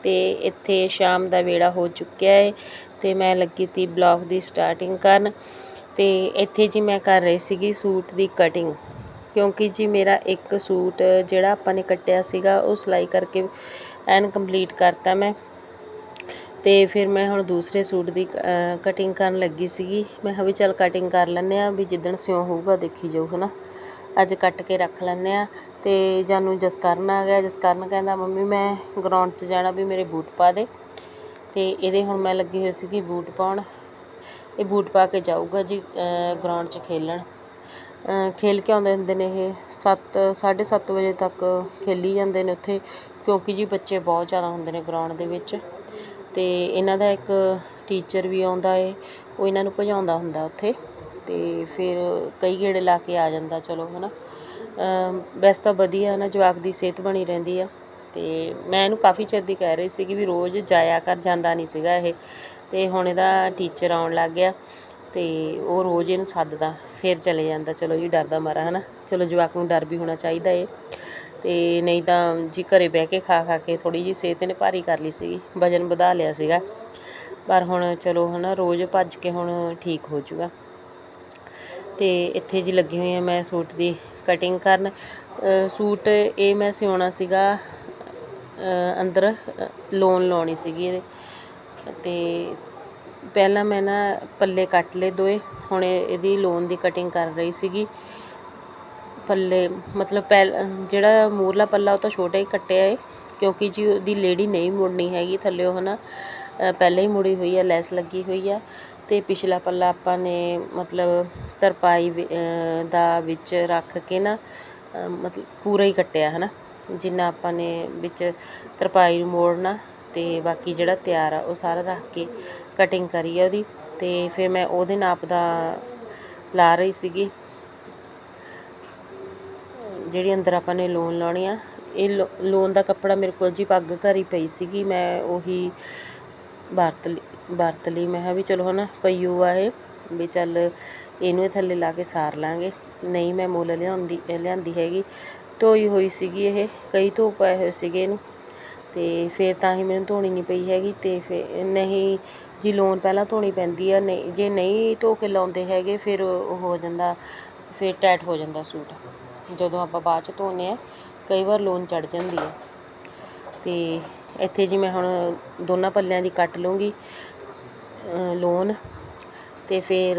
ਅਤੇ ਇੱਥੇ ਸ਼ਾਮ ਦਾ ਵੇਲਾ ਹੋ ਚੁੱਕਿਆ ਹੈ ਅਤੇ ਮੈਂ ਲੱਗੀ ਤੀ ਬਲੌਗ ਦੀ ਸਟਾਰਟਿੰਗ ਕਰਨ ਅਤੇ ਇੱਥੇ ਜੀ ਮੈਂ ਕਰ ਰਹੀ ਸੀਗੀ ਸੂਟ ਦੀ ਕਟਿੰਗ ਕਿਉਂਕਿ ਜੀ ਮੇਰਾ ਇੱਕ ਸੂਟ ਜਿਹੜਾ ਆਪਾਂ ਨੇ ਕੱਟਿਆ ਸੀਗਾ ਉਹ ਸਿਲਾਈ ਕਰਕੇ ਐਨ ਕੰਪਲੀਟ ਕਰਤਾ ਮੈਂ ਤੇ ਫਿਰ ਮੈਂ ਹੁਣ ਦੂਸਰੇ ਸੂਟ ਦੀ ਕਟਿੰਗ ਕਰਨ ਲੱਗੀ ਸੀਗੀ। ਮੈਂ ਕਿਹਾ ਵੀ ਚੱਲ ਕਟਿੰਗ ਕਰ ਲੈਂਦੇ ਆ ਵੀ ਜਿੱਦਣ ਸਿਉਂ ਹੋਊਗਾ ਦੇਖੀ ਜਾਊ, ਹਨਾ? ਅੱਜ ਕੱਟ ਕੇ ਰੱਖ ਲੈਂਦੇ ਹਾਂ। ਅਤੇ ਜਾਨੂੰ ਜਸਕਰਨ ਆ ਗਿਆ। ਜਸਕਰਨ ਕਹਿੰਦਾ, ਮੰਮੀ, ਮੈਂ ਗਰਾਊਂਡ 'ਚ ਜਾਣਾ, ਵੀ ਮੇਰੇ ਬੂਟ ਪਾ ਦੇ। ਅਤੇ ਇਹਦੇ ਹੁਣ ਮੈਂ ਲੱਗੀ ਹੋਈ ਸੀਗੀ ਬੂਟ ਪਾਉਣ। ਇਹ ਬੂਟ ਪਾ ਕੇ ਜਾਊਗਾ ਜੀ ਗਰਾਊਂਡ 'ਚ ਖੇਲਣ। ਖੇਲ ਕੇ ਆਉਂਦੇ ਹੁੰਦੇ ਨੇ ਇਹ। 7 7:30 ਵਜੇ ਤੱਕ ਖੇਲੀ ਜਾਂਦੇ ਨੇ ਉੱਥੇ, ਕਿਉਂਕਿ ਜੀ ਬੱਚੇ ਬਹੁਤ ਜ਼ਿਆਦਾ ਹੁੰਦੇ ਨੇ ਗਰਾਊਂਡ ਦੇ ਵਿੱਚ। ਤੇ ਇਹਨਾਂ ਦਾ ਇੱਕ ਟੀਚਰ ਵੀ ਆਉਂਦਾ ਏ। ਉਹ ਇਹਨਾਂ ਨੂੰ ਭਜਾਉਂਦਾ ਹੁੰਦਾ ਉੱਥੇ। ਅਤੇ ਫਿਰ ਕਈ ਗੇੜੇ ਲਾ ਕੇ ਆ ਜਾਂਦਾ, ਚਲੋ ਹੈ ਨਾ ਵੈਸੇ ਤਾਂ ਵਧੀਆ ਨਾ ਜਵਾਕ ਦੀ ਸਿਹਤ ਬਣੀ ਰਹਿੰਦੀ ਆ। ਅਤੇ ਮੈਂ ਇਹਨੂੰ ਕਾਫੀ ਚਿਰ ਦੀ ਕਹਿ ਰਹੀ ਸੀਗੀ ਵੀ ਰੋਜ਼ ਜਾਇਆ ਕਰ, ਜਾਂਦਾ ਨਹੀਂ ਸੀਗਾ ਇਹ। ਅਤੇ ਹੁਣ ਇਹਦਾ ਟੀਚਰ ਆਉਣ ਲੱਗ ਗਿਆ ਅਤੇ ਉਹ ਰੋਜ਼ ਇਹਨੂੰ ਸੱਦਦਾ, ਫਿਰ ਚਲੇ ਜਾਂਦਾ। ਚਲੋ ਜੀ ਡਰਦਾ ਮਾਰਾ ਨਾ ਚਲੋ, ਜਵਾਕ ਨੂੰ ਡਰ ਵੀ ਹੋਣਾ ਚਾਹੀਦਾ ਏ। ਅਤੇ ਨਹੀਂ ਤਾਂ ਜੀ ਘਰੇ ਬਹਿ ਕੇ ਖਾ ਖਾ ਕੇ ਥੋੜ੍ਹੀ ਜੀ ਸਿਹਤ ਇਹਨੇ ਭਾਰੀ ਕਰ ਲਈ ਸੀਗੀ, ਵਜਨ ਵਧਾ ਲਿਆ ਸੀਗਾ। ਪਰ ਹੁਣ ਚਲੋ ਹੈ ਨਾ ਰੋਜ਼ ਭੱਜ ਕੇ ਹੁਣ ਠੀਕ ਹੋ ਜਾਊਗਾ। ਅਤੇ ਇੱਥੇ ਜੀ ਲੱਗੀ ਹੋਈ ਆ ਮੈਂ ਸੂਟ ਦੀ ਕਟਿੰਗ ਕਰਨ। ਸੂਟ ਇਹ ਮੈਂ ਸਿਉਣਾ ਸੀਗਾ ਅੰਦਰ ਲੋਨ ਲਾਉਣੀ ਸੀਗੀ ਇਹਦੇ। ਅਤੇ ਪਹਿਲਾਂ ਮੈਂ ਨਾ ਪੱਲੇ ਕੱਟ ਲਏ ਦੋਏ, ਹੁਣ ਇਹ- ਇਹਦੀ ਲੋਨ ਦੀ ਕਟਿੰਗ ਕਰ ਰਹੀ ਸੀਗੀ। ਪੱਲੇ ਮਤਲਬ ਪਹਿਲ, ਜਿਹੜਾ ਮੂਰਲਾ ਪੱਲਾ ਉਹ ਤਾਂ ਛੋਟਾ ਹੀ ਕੱਟਿਆ ਏ, ਕਿਉਂਕਿ ਜੀ ਉਹਦੀ ਲੇਡੀ ਨਹੀਂ ਮੁੜਨੀ ਹੈਗੀ ਥੱਲਿਓ ਹਨਾ ਨਾ ਪਹਿਲਾਂ ਹੀ ਮੁੜੀ ਹੋਈ ਆ, ਲੈਸ ਲੱਗੀ ਹੋਈ ਆ। ਅਤੇ ਪਿਛਲਾ ਪੱਲਾ ਆਪਾਂ ਨੇ ਮਤਲਬ ਤਰਪਾਈ ਦਾ ਵਿੱਚ ਰੱਖ ਕੇ ਨਾ ਮਤਲਬ ਪੂਰਾ ਹੀ ਕੱਟਿਆ ਹੈ ਨਾ ਜਿੰਨਾ ਆਪਾਂ ਨੇ ਵਿੱਚ ਤਰਪਾਈ ਨੂੰ ਮੋੜਨਾ ਅਤੇ ਬਾਕੀ ਜਿਹੜਾ ਤਿਆਰ ਆ, ਉਹ ਸਾਰਾ ਰੱਖ ਕੇ ਕਟਿੰਗ ਕਰੀ ਆ ਉਹਦੀ। ਅਤੇ ਫਿਰ ਮੈਂ ਉਹਦੇ ਨਾਪ ਦਾ ਲਾ ਰਹੀ ਸੀਗੀ। ਜਿਹੜੀ ਅੰਦਰ ਆਪਾਂ ਨੇ ਲੋਨ ਲਾਉਣੀ ਆ, ਇਹ ਲੋ- ਲੋਨ ਦਾ ਕੱਪੜਾ ਮੇਰੇ ਕੋਲ ਜੀ ਪੱਗ ਘਰ ਹੀ ਪਈ ਸੀਗੀ, ਮੈਂ ਉਹੀ ਵਰਤ ਲਈ ਵਰਤ ਲਈ। ਮੈਂ ਕਿਹਾ ਵੀ ਚਲੋ ਹੈ ਨਾ ਪਈ ਓ ਆ ਇਹ, ਵੀ ਚੱਲ ਇਹਨੂੰ ਇਹ ਥੱਲੇ ਲਾ ਕੇ ਸਾਰ ਲਾਂਗੇ। ਨਹੀਂ, ਮੈਂ ਮੁੱਲ ਲਿਆਉਂਦੀ ਲਿਆਂਦੀ ਹੈਗੀ। ਧੋਈ ਹੋਈ ਸੀਗੀ ਇਹ, ਕਈ ਧੋ ਪਾਏ ਹੋਏ ਸੀਗੇ ਇਹਨੂੰ। ਅਤੇ ਫਿਰ ਤਾਂ ਹੀ ਮੈਨੂੰ ਧੋਣੀ ਨਹੀਂ ਪਈ ਹੈਗੀ ਅਤੇ ਫਿਰ ਨਹੀਂ, ਜੀ ਲੋਨ ਪਹਿਲਾਂ ਧੋਣੀ ਪੈਂਦੀ ਆ, ਨਹੀਂ, ਜੇ ਨਹੀਂ ਧੋ ਕੇ ਲਾਉਂਦੇ ਹੈਗੇ, ਫਿਰ ਉਹ ਹੋ ਜਾਂਦਾ, ਫਿਰ ਟਾਈਟ ਹੋ ਜਾਂਦਾ ਸੂਟ। ਜਦੋਂ ਆਪਾਂ ਬਾਅਦ ਚ ਧੋਨੇ ਆ, ਕਈ ਵਾਰ ਲੋਨ ਚੜ ਜਾਂਦੀ ਆ। ਅਤੇ ਇੱਥੇ ਜੀ ਮੈਂ ਹੁਣ ਦੋਨਾਂ ਪੱਲਿਆਂ ਦੀ ਕੱਟ ਲੂੰਗੀ ਲੋਨ ਤੇ ਫਿਰ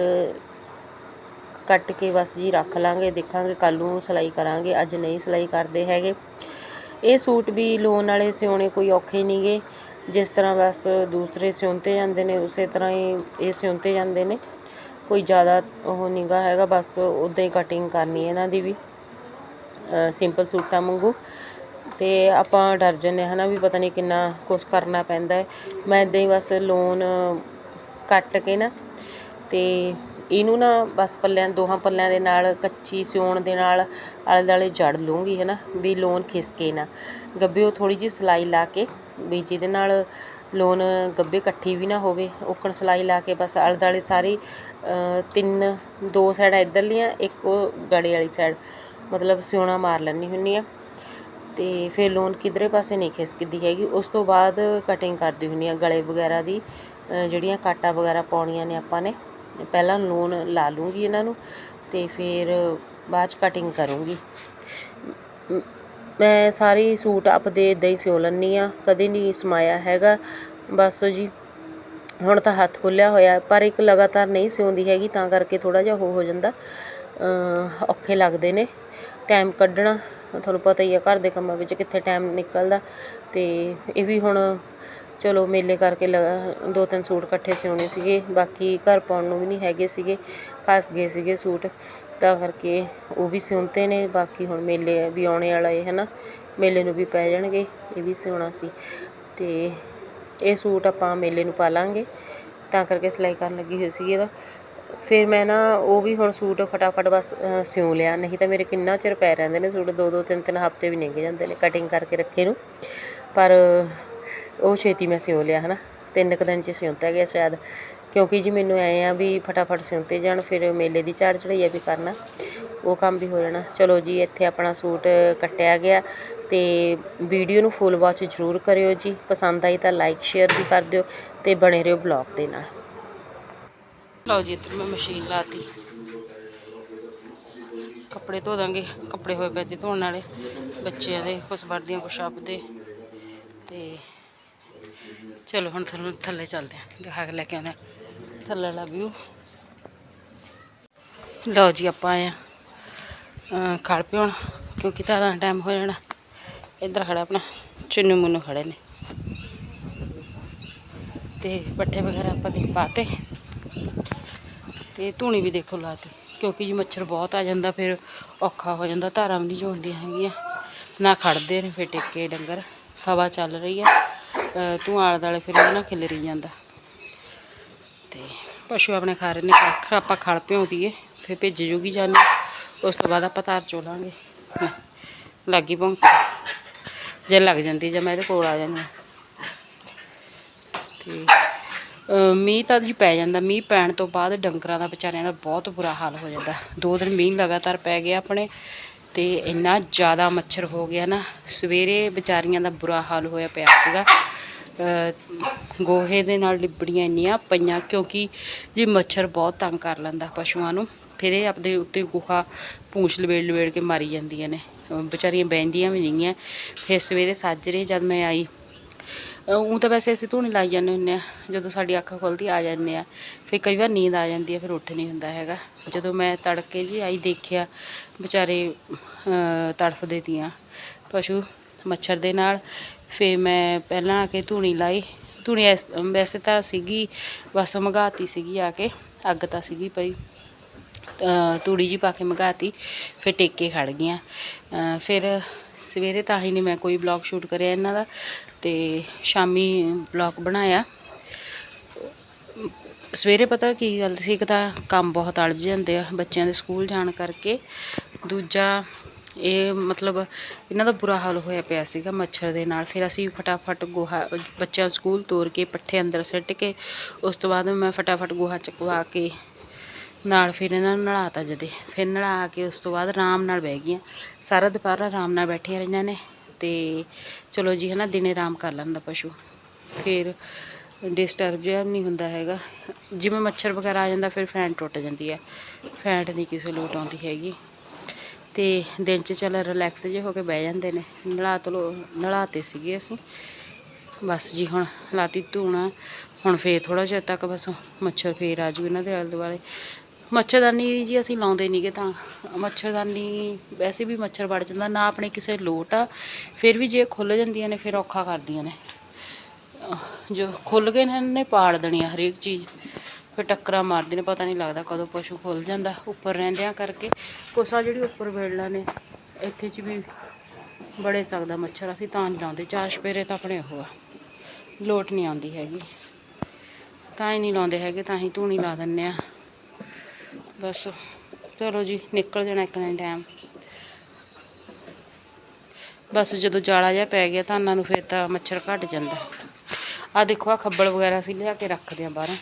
ਕੱਟ ਕੇ ਬਸ ਜੀ ਰੱਖ ਲਾਂਗੇ, ਦੇਖਾਂਗੇ ਕੱਲ ਨੂੰ ਸਿਲਾਈ ਕਰਾਂਗੇ, ਅੱਜ ਨਹੀਂ ਸਿਲਾਈ ਕਰਦੇ ਹੈਗੇ। ਇਹ ਸੂਟ ਵੀ ਲੋਨ ਵਾਲੇ ਸਿਉਣੇ ਕੋਈ ਔਖੇ ਨਹੀਂਗੇ ਜਿਸ ਤਰ੍ਹਾਂ ਬਸ ਦੂਸਰੇ ਸਿਉਂਤੇ ਜਾਂਦੇ ਨੇ, ਉਸੇ ਤਰ੍ਹਾਂ ਹੀ ਇਹ ਸਿਉਂਤੇ ਜਾਂਦੇ ਨੇ, ਕੋਈ ਜ਼ਿਆਦਾ ਉਹ ਨਹੀਂਗਾ ਹੈਗਾ, ਬਸ ਉਦਾਂ ਹੀ ਕਟਿੰਗ ਕਰਨੀ ਹੈ ਇਹਨਾਂ ਦੀ ਵੀ ਸਿੰਪਲ ਸੂਟਾਂ ਵਾਂਗੂ। ਅਤੇ ਆਪਾਂ ਡਰ ਜਾਂਦੇ ਹੈ ਨਾ ਵੀ ਪਤਾ ਨਹੀਂ ਕਿੰਨਾ ਕੁਛ ਕਰਨਾ ਪੈਂਦਾ ਮੈਂ ਇੱਦਾਂ ਹੀ ਬਸ ਲੋਨ ਕੱਟ ਕੇ ਨਾ ਅਤੇ ਇਹਨੂੰ ਨਾ ਬਸ ਪੱਲਿਆਂ, ਦੋਹਾਂ ਪੱਲਿਆਂ ਦੇ ਨਾਲ, ਕੱਚੀ ਸਿਉਣ ਦੇ ਨਾਲ ਆਲੇ ਦੁਆਲੇ ਜੜ ਲੂੰਗੀ ਨਾ ਵੀ ਲੋਨ ਖਿਸਕੇ ਨਾ। ਗੱਬਿਓ ਥੋੜ੍ਹੀ ਜਿਹੀ ਸਿਲਾਈ ਲਾ ਕੇ ਵੀ ਜਿਹਦੇ ਨਾਲ ਲੋਨ ਗੱਬੇ ਇਕੱਠੀ ਵੀ ਨਾ ਹੋਵੇ ਉੱਕਣ ਸਿਲਾਈ ਲਾ ਕੇ ਬਸ ਆਲੇ ਦੁਆਲੇ ਸਾਰੀ ਤਿੰਨ, ਦੋ ਸਾਈਡਾਂ ਇੱਧਰਲੀਆਂ, ਇੱਕ ਉਹ ਗੜੇ ਵਾਲੀ ਸਾਈਡ। ਮਤਲਬ ਸਿਉਣਾ ਮਾਰ ਲੈਂਦੀ ਹੁੰਦੀ ਆ ਅਤੇ ਫਿਰ ਲੂਣ ਕਿਧਰੇ ਪਾਸੇ ਨਹੀਂ ਖਿਸਕਦੀ ਹੈਗੀ। ਉਸ ਤੋਂ ਬਾਅਦ ਕਟਿੰਗ ਕਰਦੀ ਹੁੰਦੀ ਹਾਂ ਗਲੇ ਵਗੈਰਾ ਦੀ ਜਿਹੜੀਆਂ ਕਾਟਾਂ ਵਗੈਰਾ ਪਾਉਣੀਆਂ ਨੇ ਆਪਾਂ ਨੇ, ਪਹਿਲਾਂ ਲੂਣ ਲਾ ਲੂੰਗੀ ਇਹਨਾਂ ਨੂੰ ਅਤੇ ਫਿਰ ਬਾਅਦ ਚ ਕਟਿੰਗ ਕਰੂੰਗੀ। ਮੈਂ ਸਾਰੇ ਸੂਟ ਆਪਦੇ ਇਦਾਂ ਹੀ ਸਿਉ ਲੈਂਦੀ ਹਾਂ, ਕਦੇ ਨਹੀਂ ਸਮਾਇਆ ਹੈਗਾ। ਬਸ ਜੀ, ਹੁਣ ਤਾਂ ਹੱਥ ਖੁੱਲਿਆ ਹੋਇਆ, ਪਰ ਇੱਕ ਲਗਾਤਾਰ ਨਹੀਂ ਸਿਉਂਦੀ ਹੈਗੀ, ਤਾਂ ਕਰਕੇ ਥੋੜਾ ਜਿਹਾ ਹੋ ਹੋ ਜਾਂਦਾ। ਔਖੇ ਲੱਗਦੇ ਨੇ। ਟਾਈਮ ਕੱਢਣਾ ਤੁਹਾਨੂੰ ਪਤਾ ਹੀ ਆ, ਘਰ ਦੇ ਕੰਮਾਂ ਵਿੱਚ ਕਿੱਥੇ ਟਾਈਮ ਨਿਕਲਦਾ। ਅਤੇ ਇਹ ਵੀ ਹੁਣ ਚਲੋ ਮੇਲੇ ਕਰਕੇ ਲ- ਦੋ ਤਿੰਨ ਸੂਟ ਇਕੱਠੇ ਸਿਉਣੇ ਸੀਗੇ, ਬਾਕੀ ਘਰ ਪਾਉਣ ਨੂੰ ਵੀ ਨਹੀਂ ਹੈਗੇ ਸੀਗੇ ਫਸ ਗਏ ਸੀਗੇ ਸੂਟ। ਤਾਂ ਕਰਕੇ ਉਹ ਵੀ ਸਿਉਂਤੇ ਨੇ, ਬਾਕੀ ਹੁਣ ਮੇਲੇ ਵੀ ਆਉਣੇ ਵਾਲਾ ਏ ਹੈ ਨਾ ਮੇਲੇ ਨੂੰ ਵੀ ਪੈ ਜਾਣਗੇ, ਇਹ ਵੀ ਸਿਉਣਾ ਸੀ। ਅਤੇ ਇਹ ਸੂਟ ਆਪਾਂ ਮੇਲੇ ਨੂੰ ਪਾ ਲਾਂਗੇ। ਤਾਂ ਕਰਕੇ ਸਿਲਾਈ ਕਰਨ ਲੱਗੀ ਹੋਈ ਸੀਗੀ ਇਹਦਾ। ਫਿਰ ਮੈਂ ਨਾ ਉਹ ਵੀ ਹੁਣ ਸੂਟ ਫਟਾਫਟ ਬਸ ਸਿਉਂ ਲਿਆ। ਨਹੀਂ ਤਾਂ ਮੇਰੇ ਕਿੰਨਾ ਚਿਰ ਪੈ ਰਹਿੰਦੇ ਨੇ ਸੂਟ। ਦੋ ਦੋ ਤਿੰਨ ਤਿੰਨ ਹਫ਼ਤੇ ਵੀ ਨਿੰਗ ਜਾਂਦੇ ਨੇ ਕਟਿੰਗ ਕਰਕੇ ਰੱਖੇ ਨੂੰ। ਪਰ ਉਹ ਛੇਤੀ ਮੈਂ ਸਿਉਂ ਲਿਆ, ਹਨਾ। ਤਿੰਨ ਕੁ ਦਿਨ 'ਚ ਸਿਉਂਤਾ ਗਿਆ ਸ਼ਾਇਦ। ਕਿਉਂਕਿ ਜੀ ਮੈਨੂੰ ਐਂ ਆ ਵੀ ਫਟਾਫਟ ਸਿਉਂਤੇ ਜਾਣ, ਫਿਰ ਮੇਲੇ ਦੀ ਝਾੜ ਚੜਾਈਆ ਵੀ ਕਰਨਾ। ਉਹ ਕੰਮ ਵੀ ਹੋ ਜਾਣਾ। ਚਲੋ ਜੀ, ਇੱਥੇ ਆਪਣਾ ਸੂਟ ਕੱਟਿਆ ਗਿਆ ਤੇ ਵੀਡੀਓ ਨੂੰ ਫੁੱਲ ਵਾਚ ਜ਼ਰੂਰ ਕਰਿਓ ਜੀ। ਪਸੰਦ ਆਈ ਤਾਂ ਲਾਈਕ ਸ਼ੇਅਰ ਵੀ ਕਰ ਦਿਓ ਤੇ ਬਣੇ ਰਹੋ ਬਲੌਗ ਦੇ ਨਾਲ। ਲਓ ਜੀ, ਇੱਧਰ ਮੈਂ ਮਸ਼ੀਨ ਲਾਤੀ। ਕੱਪੜੇ ਧੋ ਦਾਂਗੇ, ਕੱਪੜੇ ਹੋਏ ਪਏ ਤੇ ਧੋਣ ਵਾਲੇ। ਬੱਚਿਆਂ ਦੇ, ਕੁਛ ਵਰਦੀਆਂ, ਕੁਛ ਆਪਦੇ ਤੇ ਚਲੋ, ਹੁਣ ਤੁਹਾਨੂੰ ਥੱਲੇ ਚੱਲਦੇ ਹਾਂ ਦਿਖਾ ਕੇ ਲੈ ਕੇ ਆਉਂਦੇ ਥੱਲੇ ਵਾਲਾ ਵਿਊ ਲਓ ਜੀ, ਆਪਾਂ ਆਏ ਆ ਖੜ ਪਿਉਣ, ਕਿਉਂਕਿ ਤਾਰਾਂ ਟਾਈਮ ਹੋ ਜਾਣਾ। ਇੱਧਰ ਖੜਾ ਆਪਣਾ, ਚੁੰਨੂ ਮੁੰਨੂ ਖੜੇ ਨੇ। ਤੇ ਪੱਠੇ ਵਗੈਰਾ ਆਪਾਂ ਨੇ ਪਾਤੇ ਤੇ ਧੂਣੀ ਵੀ ਦੇਖੋ ਲਾਤੀ ਕਿਉਂਕਿ ਜੀ ਮੱਛਰ ਬਹੁਤ ਆ ਜਾਂਦਾ, ਫਿਰ ਔਖਾ ਹੋ ਜਾਂਦਾ, ਧਾਰਾਂ ਵੀ ਨਹੀਂ ਜੋੜਦੀਆਂ ਹੈਗੀਆਂ। ਨਾ ਖੜਦੇ ਨੇ ਫਿਰ ਟਿੱਕੇ, ਡੰਗਰ, ਹਵਾ ਚੱਲ ਰਹੀ ਹੈ ਅਹ ਆਲੇ ਦੁਆਲੇ ਫਿਰ ਇਹਦੇ ਨਾਲ ਖਿਲਰੀ ਜਾਂਦਾ। ਤੇ ਪਸ਼ੂ ਆਪਣੇ ਖਾ ਰਹੇ ਨੇ, ਕੱਖ ਆਪਾਂ ਖਲ ਭਿਉਂ ਦੀਏ, ਫਿਰ ਭੇਜ ਜੂਗੀ ਜਾਨੀ, ਉਸ ਤੋਂ ਬਾਅਦ ਆਪਾਂ ਧਾਰ ਚੋਲਾਂਗੇ। ਲੱਗੀ ਭੌਂਕ। ਜੇ ਲੱਗ ਜਾਂਦੀ ਜਾਂ ਮੈਂ ਇਹਦੇ ਕੋਲ ਆ ਜਾਂਦੀ ਹਾਂ। ਤੇ ਮੀਂਹ ਤਾਂ ਜੀ ਪੈ ਜਾਂਦਾ, ਮੀਂਹ ਪੈਣ ਤੋਂ ਬਾਅਦ ਡੰਗਰਾਂ ਦਾ ਵਿਚਾਰਿਆਂ ਦਾ ਬਹੁਤ ਬੁਰਾ ਹਾਲ ਹੋ ਜਾਂਦਾ। ਦੋ ਦਿਨ ਮੀਂਹ ਲਗਾਤਾਰ ਪੈ ਗਿਆ ਆਪਣੇ ਤੇ ਇੰਨਾ ਜ਼ਿਆਦਾ ਮੱਛਰ ਹੋ ਗਿਆ ਨਾ, ਸਵੇਰੇ ਵਿਚਾਰੀਆਂ ਦਾ ਬੁਰਾ ਹਾਲ ਹੋਇਆ ਪਿਆ ਸੀਗਾ। ਗੋਹੇ ਦੇ ਨਾਲ ਲਿਬੜੀਆਂ ਇੰਨੀਆਂ ਪਈਆਂ ਕਿਉਂਕਿ ਜੀ ਮੱਛਰ ਬਹੁਤ ਤੰਗ ਕਰ ਲੈਂਦਾ ਪਸ਼ੂਆਂ ਨੂੰ, ਫਿਰ ਇਹ ਆਪਦੇ ਉੱਤੇ ਗੋਹਾ ਪੂੰਛ ਲਵੇੜ ਲਵੇੜ ਕੇ ਮਾਰੀ ਜਾਂਦੀਆਂ ਨੇ। ਅਹ ਵਿਚਾਰੀਆਂ ਬਹਿੰਦੀਆਂ ਵੀ ਨਹੀਂਆਂ। ਫਿਰ ਸਵੇਰੇ ਸਾਜਰੇ ਜਦ ਮੈਂ ਆਈ ਉਹ ਤਾਂ ਵੈਸੇ ਅਸੀਂ ਧੂਣੀ ਲਾਈ ਜਾਂਦੇ ਹੁੰਦੇ ਆ ਜਦੋਂ ਸਾਡੀ ਅੱਖ ਖੁੱਲਦੀ ਆ ਜਾਂਦੇ ਆ ਫਿਰ ਕਈ ਵਾਰ ਨੀਂਦ ਆ ਜਾਂਦੀ ਹੈ ਫਿਰ ਉੱਠ ਨਹੀਂ ਹੁੰਦਾ ਹੈਗਾ। ਜਦੋਂ ਮੈਂ ਤੜਕੇ ਜੀ ਆਈ ਦੇਖਿਆ ਵਿਚਾਰੇ ਅਹ, ਤੜਫਦੇ ਤੀਆਂ ਪਸ਼ੂ ਮੱਛਰ ਦੇ ਨਾਲ ਫਿਰ ਮੈਂ ਪਹਿਲਾਂ ਆ ਕੇ ਧੂਣੀ ਲਾਈ। ਧੂਣੀ ਵੈਸੇ ਤਾਂ ਸੀਗੀ ਬਸ ਮੰਗਾਤੀ ਸੀਗੀ ਆ ਕੇ ਅੱਗ ਤਾਂ ਸੀਗੀ ਪਈ। ਅ, ਤੂੜੀ ਜੀ ਪਾ ਕੇ ਮੰਗਾਤੀ ਫਿਰ ਟੇਕੇ ਖੜ ਗਈਆਂ। ਫਿਰ ਸਵੇਰੇ ਤਾਂ ਹੀ ਨਹੀਂ ਮੈਂ ਕੋਈ ਵਲੌਗ ਸ਼ੂਟ ਕਰਿਆ ਇਹਨਾਂ ਦਾ ਤੇ ਸ਼ਾਮੀ ਵਲੌਗ ਬਣਾਇਆ। ਸਵੇਰੇ ਪਤਾ ਕੀ ਗੱਲ ਸੀ, ਇੱਕ ਤਾਂ ਕੰਮ ਬਹੁਤ ਅਲਝ ਜਾਂਦੇ ਆ ਬੱਚਿਆਂ ਦੇ ਸਕੂਲ ਜਾਣ ਕਰਕੇ। ਦੂਜਾ ਇਹ ਮਤਲਬ ਇਹਨਾਂ ਦਾ ਬੁਰਾ ਹਾਲ ਹੋਇਆ ਪਿਆ ਸੀਗਾ ਮੱਛਰ ਦੇ ਨਾਲ। ਫਿਰ ਅਸੀਂ ਫਟਾਫਟ ਗੋਹਾ ਬੱਚਿਆਂ ਸਕੂਲ ਤੋਰ ਕੇ ਪੱਠੇ ਅੰਦਰ ਸਿੱਟ ਕੇ, ਉਸ ਤੋਂ ਬਾਅਦ ਮੈਂ ਫਟਾਫਟ ਗੋਹਾ ਚਕਵਾ ਕੇ ਨਾਲ ਫਿਰ ਇਹਨਾਂ ਨੂੰ ਨਲਾਤਾ ਜਦੇ। ਫਿਰ ਨਲਾ ਕੇ ਉਸ ਤੋਂ ਬਾਅਦ ਆਰਾਮ ਨਾਲ ਬਹਿ ਗਈਆਂ। ਸਾਰਾ ਦੁਪਹਿਰ ਆਰਾਮ ਨਾਲ ਬੈਠੀਆਂ ਰਹੀਆਂ ਨੇ ਤੇ ਚਲੋ ਜੀ ਹਨਾ, ਦਿਨੇ ਆਰਾਮ ਕਰ ਲੈਂਦਾ ਪਸ਼ੂ। ਫਿਰ ਡਿਸਟਰਬ ਜਿਹਾ ਨਹੀਂ ਹੁੰਦਾ ਹੈਗਾ। ਜਿਵੇਂ ਮੱਛਰ ਵਗੈਰਾ ਆ ਜਾਂਦਾ, ਫਿਰ ਫੈਂਟ ਟੁੱਟ ਜਾਂਦੀ ਹੈ। ਫੈਂਟ ਨਹੀਂ ਕਿਸੇ ਲੋਟ ਆਉਂਦੀ ਹੈਗੀ। ਤੇ ਦਿਨ 'ਚ ਚੱਲ ਰਿਲੈਕਸ ਜੇ ਹੋ ਕੇ ਬਹਿ ਜਾਂਦੇ ਨੇ। ਨਲਾ ਤਲੋ ਨਲਾਤੇ ਸੀਗੇ ਅਸੀਂ। ਬਸ ਜੀ ਹੁਣ ਲਾਤੀ ਧੂਣਾ। ਹੁਣ ਫੇਰ ਥੋੜਾ ਜਿਹਾ ਤੱਕ ਬਸ ਮੱਛਰ ਫੇਰ ਆ ਜੂ ਇਹਨਾਂ ਦੇ ਆਲੇ ਦੁਆਲੇ। ਮੱਛਰਦਾਨੀ ਜੀ ਅਸੀਂ ਲਾਉਂਦੇ ਨਹੀਂਗੇ ਤਾਂ ਮੱਛਰਦਾਨੀ, ਵੈਸੇ ਵੀ ਮੱਛਰ ਵੜ ਜਾਂਦਾ, ਨਾ ਆਪਣੇ ਕਿਸੇ ਲੋਟ ਆ, ਫਿਰ ਵੀ ਜੇ ਖੁੱਲ ਜਾਂਦੀਆਂ ਨੇ, ਫਿਰ ਔਖਾ ਕਰਦੀਆਂ ਨੇ। ਜੋ ਖੁੱਲ ਗਏ ਨੇ, ਇਹਨਾਂ ਨੇ ਪਾੜ ਦੇਣੀ ਆ ਹਰੇਕ ਚੀਜ਼। ਫਿਰ ਟੱਕਰਾਂ ਮਾਰਦੇ ਨੇ, ਪਤਾ ਨਹੀਂ ਲੱਗਦਾ ਕਦੋਂ ਪਸ਼ੂ ਖੁੱਲ ਜਾਂਦਾ, ਉੱਪਰ ਰਹਿੰਦਿਆਂ ਕਰਕੇ। ਕੋਸਾ ਜਿਹੜੀ ਉੱਪਰ ਵੇੜਲਾ ਨੇ, ਇੱਥੇ ਚ ਵੀ ਬੜੇ ਸਕਦਾ ਮੱਛਰ, ਅਸੀਂ ਤਾਂ ਨਹੀਂ ਲਾਉਂਦੇ, ਚਾਰ ਸਪੇਰੇ ਤਾਂ ਆਪਣੇ ਉਹ ਆ, ਲੋਟ ਨਹੀਂ ਆਉਂਦੀ ਹੈਗੀ। ਤਾਂ ਹੀ ਨਹੀਂ ਲਾਉਂਦੇ ਹੈਗੇ, ਤਾਂ ਹੀ ਧੂਣੀ ਲਾ ਦਿੰਨੇ ਆ। ਬਸ। ਚਲੋ ਜੀ ਨਿਕਲ ਜਾਣਾ ਇੱਕ ਦਿਨ ਟਾਈਮ ਬਸ ਜਦੋਂ ਜਾਲਾ ਜਿਹਾ ਪੈ ਗਿਆ ਧਾਨਾਂ ਨੂੰ ਫਿਰ ਤਾਂ ਮੱਛਰ ਘਟ ਜਾਂਦਾ। ਆ ਦੇਖੋ ਆ ਖੱਬਲ ਵਗੈਰਾ ਅਸੀਂ ਲਿਆ ਕੇ ਰੱਖਦੇ ਆ ਬਾਹਰੋਂ।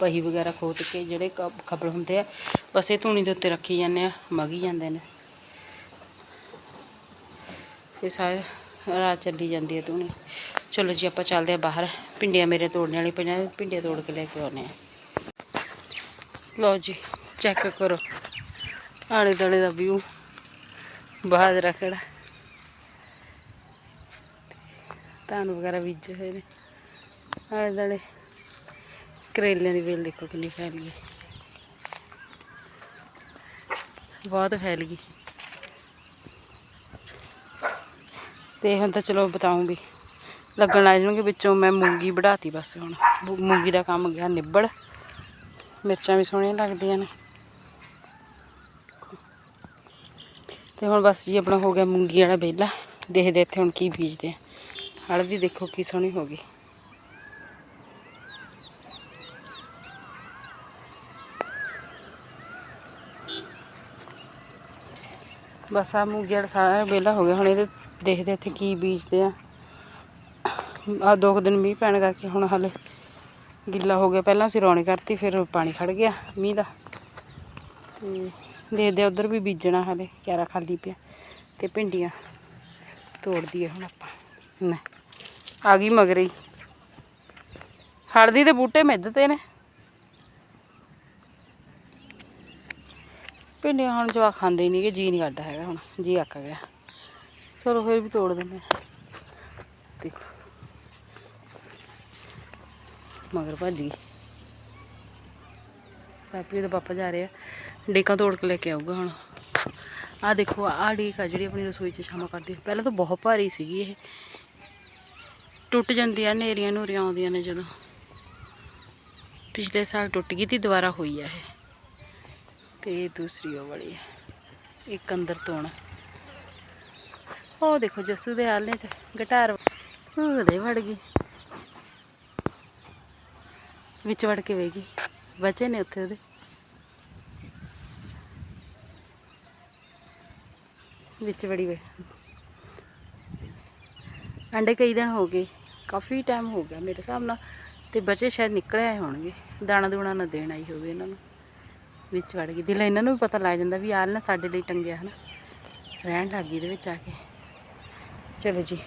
ਪਹੀ ਵਗੈਰਾ ਖੋਤ ਕੇ ਜਿਹੜੇ ਕ- ਖੱਬਲ ਹੁੰਦੇ ਆ ਬਸ ਇਹ ਧੂਣੀ ਦੇ ਉੱਤੇ ਰੱਖੀ ਜਾਂਦੇ ਆ ਮਗੀ ਜਾਂਦੇ ਨੇ। ਇਹ ਸਾਰੇ ਰਾਤ ਚੱਲੀ ਜਾਂਦੀ ਹੈ ਧੂਣੀ। ਚਲੋ ਜੀ ਆਪਾਂ ਚੱਲਦੇ ਆ ਬਾਹਰ। ਭਿੰਡੀਆਂ ਮੇਰੇ ਤੋੜਨੇ ਵਾਲੀ ਪਈਆਂ ਨੇ, ਭਿੰਡੀਆਂ ਤੋੜ ਕੇ ਲੈ ਕੇ ਆਉਨੇ ਆ ਲਓ ਜੀ ਚੈੱਕ ਕਰੋ। ਆਲੇ ਦੁਆਲੇ ਦਾ ਵਿਊ ਬਾਹਰ ਖੜਾ। ਧਾਨ ਵਗੈਰਾ ਬੀਜੇ ਹੋਏ ਨੇ। ਆਲੇ ਦੁਆਲੇ ਕਰੇਲਿਆਂ ਦੀ ਵੇਲ ਦੇਖੋ ਕਿੰਨੀ ਫੈਲ ਗਈ। ਬਹੁਤ ਫੈਲ ਗਈ। ਤੇ ਹੁਣ ਤਾਂ ਚਲੋ ਬਤਾਉਂ ਲੱਗਣ ਲੱਗ ਜਾਣਗੇ ਵਿੱਚੋਂ ਮੈਂ ਮੂੰਗੀ ਵਢਾਤੀ ਬਸ ਹੁਣ। ਮੂੰਗੀ ਦਾ ਕੰਮ ਗਿਆ ਨਿਬੜ। ਮਿਰਚਾਂ ਵੀ ਸੋਹਣੀਆਂ ਲੱਗਦੀਆਂ ਨੇ। ਤੇ ਹੁਣ ਬਸ ਜੀ ਆਪਣਾ ਹੋ ਗਿਆ ਮੂੰਗੀ ਵਾਲਾ ਬੇਲਾ ਦੇਖਦੇ ਇੱਥੇ ਹੁਣ ਕੀ ਬੀਜਦੇ ਆ। ਹਲਦੀ ਦੇਖੋ ਕੀ ਸੋਹਣੀ ਹੋ ਗਈ। ਬਸ ਆ ਮੂੰਗੀ ਵਾਲਾ ਸਾਰਾ ਬੇਲਾ ਹੋ ਗਿਆ। ਹੁਣ ਇਹਦੇ ਦੇਖਦੇ ਇੱਥੇ ਕੀ ਬੀਜਦੇ ਆ। ਆ ਦੋ ਦਿਨ ਮੀਂਹ ਪੈਣ ਕਰਕੇ ਹੁਣ ਹਲੇ ਗਿੱਲਾ ਹੋ ਗਿਆ। ਪਹਿਲਾਂ ਅਸੀਂ ਰੌਣੀ ਕਰਤੀ ਫਿਰ ਪਾਣੀ ਖੜ ਗਿਆ ਮੀਂਹ ਦਾ। ਤੇ ਦੇਖਦੇ ਉਧਰ ਵੀ ਬੀਜਣਾ ਹਾਲੇ, ਕਿਆਰਾ ਖਾਲੀ ਪਿਆ। ਤੇ ਭਿੰਡੀਆਂ ਤੋੜ ਦਈਏ ਹੁਣ ਆਪਾਂ। ਨਾ ਆ ਗਈ ਮਗਰੀ ਹਲਦੀ ਦੇ ਬੂਟੇ ਮਿੱਧਤੇ ਨੇ। ਭਿੰਡੀਆਂ ਹੁਣ ਜਵਾ ਖਾਂਦੇ ਨਹੀਂ ਕਿ ਜੀ ਨਹੀਂ ਕਰਦਾ ਹੈਗਾ ਹੁਣ, ਜੀ ਅੱਕ ਗਿਆ। ਚਲੋ ਫਿਰ ਵੀ ਤੋੜ ਦਿੰਦੇ ਦੇਖੋ। ਮਗਰ ਭੱਜ ਗਈ। ਸਾਪਰੀ ਦਾ ਪਾਪਾ ਜਾ ਰਿਹਾ ਡੇਕਾਂ ਤੋੜ ਕੇ ਲੈ ਕੇ ਆਊਗਾ ਹੁਣ। ਆਹ ਦੇਖੋ, ਆਹ ਡੀਕ ਆ ਜਿਹੜੀ ਆਪਣੀ ਰਸੋਈ 'ਚ ਛਾਵਾਂ ਕਰਦੀ। ਪਹਿਲਾਂ ਤਾਂ ਬਹੁਤ ਭਾਰੀ ਸੀਗੀ ਇਹ। ਟੁੱਟ ਜਾਂਦੀ ਆ ਨੇਰੀਆਂ ਨੂਰੀਆਂ ਆਉਂਦੀਆਂ ਨੇ ਜਦੋਂ। ਪਿਛਲੇ ਸਾਲ ਟੁੱਟ ਗਈ ਤੀ, ਦੁਬਾਰਾ ਹੋਈ ਆ ਇਹ। ਤੇ ਦੂਸਰੀ ਉਹ ਵਾਲੀ ਹੈ ਇੱਕ ਅੰਦਰ ਤੋਣ ਉਹ ਦੇਖੋ ਜੱਸੂ ਦੇ ਆਲੇ 'ਚ, ਗਿਟਾਰ। ਉਹਦੇ ਵੜ ਗਈ। ਵਿੱਚ ਵੜ ਕੇ ਵੇਗੀ ਬਚੇ ਨੇ ਉੱਥੇ ਉਹਦੇ। ਵਿੱਚ ਵੜੀ ਵੇ ਅੰਡੇ ਕਈ ਦਿਨ ਹੋ ਗਏ। ਕਾਫੀ ਟਾਈਮ ਹੋ ਗਿਆ ਮੇਰੇ ਹਿਸਾਬ ਨਾਲ। ਤੇ ਬੱਚੇ ਸ਼ਾਇਦ ਨਿਕਲੇ ਆਏ ਹੋਣਗੇ। ਦਾਣਾ ਦੂਣਾ ਨਾ ਦੇਣ ਆਈ ਹੋਵੇ ਇਹਨਾਂ ਨੂੰ। ਵਿੱਚ ਵੜ ਗਈ। ਦਿਲ ਇਹਨਾਂ ਨੂੰ ਵੀ ਪਤਾ ਲੱਗ ਜਾਂਦਾ ਵੀ ਆਹ ਨਾ ਸਾਡੇ ਲਈ ਟੰਗਿਆ ਹਨਾ। ਰਹਿਣ ਲੱਗ ਗਈ ਇਹਦੇ ਵਿੱਚ ਆ ਕੇ। ਚਲੋ ਜੀ।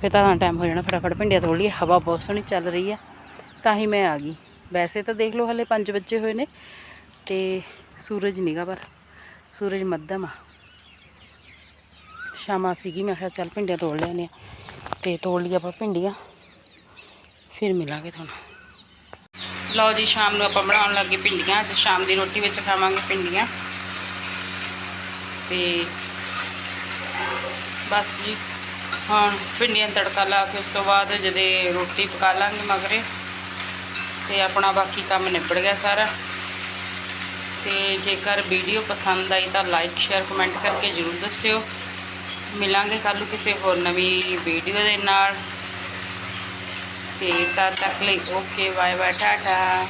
ਫਿਰ ਤਾਂ ਟਾਈਮ ਹੋ ਜਾਣਾ। ਫਟਾਫਟ ਭਿੰਡੀਆਂ ਤੋੜ ਲਈਏ। ਹਵਾ ਬਹੁਤ ਸੋਹਣੀ ਚੱਲ ਰਹੀ ਹੈ ਤਾਂ ਹੀ ਮੈਂ ਆ ਗਈ। ਵੈਸੇ ਤਾਂ ਦੇਖ ਲਓ ਹਲੇ 5 ਵਜੇ ਹੋਏ ਨੇ ਤੇ ਸੂਰਜ ਨੀਗਾ ਪਰ, ਸੂਰਜ ਮੱਧਮ ਆ। ਸ਼ਾਮਾਂ ਸੀਗੀ, ਮੈਂ ਕਿਹਾ ਚੱਲ ਭਿੰਡੀਆਂ ਤੋੜ ਲੈਣੇ ਆ ਤੇ ਤੋੜ ਲਈ ਆਪਾਂ ਭਿੰਡੀਆਂ, ਫਿਰ ਮਿਲਾਂਗੇ ਤੁਹਾਨੂੰ। ਲਓ ਜੀ, ਸ਼ਾਮ ਨੂੰ ਆਪਾਂ ਬਣਾਉਣ ਲੱਗੇ ਭਿੰਡੀਆਂ। ਅੱਜ ਸ਼ਾਮ ਦੀ ਰੋਟੀ ਵਿੱਚ ਖਾਵਾਂਗੇ ਭਿੰਡੀਆਂ। ਤੇ ਬਸ ਜੀ, ਹੁਣ ਭਿੰਡੀਆਂ ਤੜਕਾ ਲਾ ਕੇ ਉਸ ਤੋਂ ਬਾਅਦ ਜਦੇ ਰੋਟੀ ਪਕਾ ਲਾਂਗੇ ਮਗਰੇ। ਤੇ ਆਪਣਾ ਬਾਕੀ ਕੰਮ ਨਿਬੜ ਗਿਆ ਸਾਰਾ। ਤੇ ਜੇਕਰ ਵੀਡੀਓ ਪਸੰਦ ਆਈ ਤਾਂ ਲਾਈਕ ਸ਼ੇਅਰ ਕਮੈਂਟ ਕਰਕੇ ਜਰੂਰ ਦੱਸਿਓ। ਮਿਲਾਂਗੇ ਕੱਲ੍ਹ ਨੂੰ ਕਿਸੇ ਹੋਰ ਨਵੀਂ ਵੀਡੀਓ ਦੇ ਨਾਲ। ਤੇ ਤਦ ਤੱਕ ਲਈ ਓਕੇ ਬਾਏ ਬਾਏ ਟਾਟਾ।